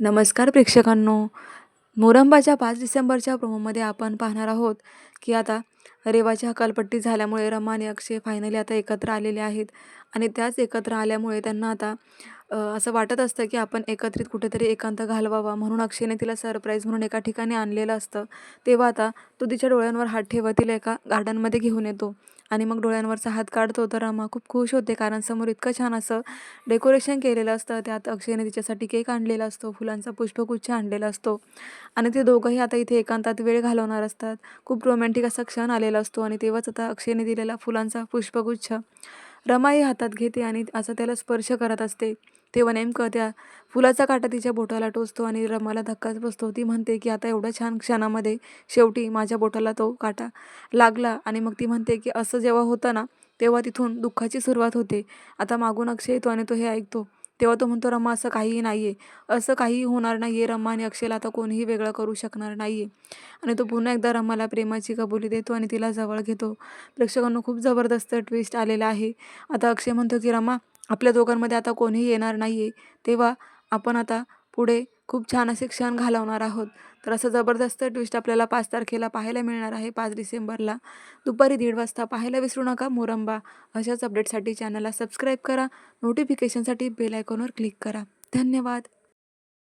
नमस्कार प्रेक्षकांनो. मोरंबाच्या पाच डिसेंबरच्या प्रोमोमध्ये आपण पाहणार आहोत की आता रेवाची हकालपट्टी झाल्यामुळे रमा आणि अक्षय फायनली आता एकत्र आलेले आहेत. आणि त्याच एकत्र आल्यामुळे त्यांना आता असं वाटत असतं की आपण एकत्रित कुठेतरी एकांत घालवावा म्हणून अक्षयने तिला सरप्राईज म्हणून एका ठिकाणी आणलेलं असतं. तेव्हा आता तो तिच्या डोळ्यांवर हात ठेवत तिला एका गार्डनमध्ये घेऊन येतो आणि मग डोळ्यांवरचा हात काढतो. तर रमा खूप खुश होते कारण समोर इतकं छान असं डेकोरेशन केलेलं असतं. त्यात अक्षयने तिच्यासाठी केक आणलेला असतो फुलांचा पुष्पगुच्छ आणलेला असतो आणि ते दोघंही आता इथे एकांतात वेळ घालवणार असतात. खूप रोमॅन्टिक असा क्षण आलेला असतो आणि तेव्हाच आता अक्षयने दिलेला फुलांचा पुष्पगुच्छ रमाही हातात घेते आणि असा त्याला स्पर्श करत असते. तेव्हा नेमकं त्या फुलाचा काटा तिच्या बोटाला टोचतो आणि रमाला धक्काच बसतो. ती म्हणते की आता एवढ्या छान क्षणामध्ये शेवटी माझ्या बोटाला तो काटा लागला. आणि मग ती म्हणते की असं जेव्हा होतं ना तेव्हा तिथून दुःखाची सुरुवात होते. आता मागून अक्षय येतो आणि तो हे ऐकतो. तेव्हा तो म्हणतो रमा असं काहीही नाही आहे असं काहीही होणार नाही आहे रमा आणि अक्षयला आता कोणीही वेगळं करू शकणार नाही आहे आणि तो पुन्हा एकदा रमाला प्रेमाची कबुली देतो आणि तिला जवळ घेतो. प्रेक्षकांना खूप जबरदस्त ट्विस्ट आलेला आहे. आता अक्षय म्हणतो की रमा आपल्या दोघांमध्ये आता कोणीही येणार नाही आहे तेव्हा आपण आता पुढे खूप छान असे क्षण घालवणार आहोत. तर असं जबरदस्त ट्विस्ट आपल्याला पाच तारखेला पाहायला मिळणार आहे पाच डिसेंबरला. दुपारी दीड वाजता पाहायला विसरू नका. मोरंबा अशाच अपडेटसाठी चॅनलला सबस्क्राईब करा. नोटिफिकेशनसाठी बेल आयकॉनवर क्लिक करा. धन्यवाद.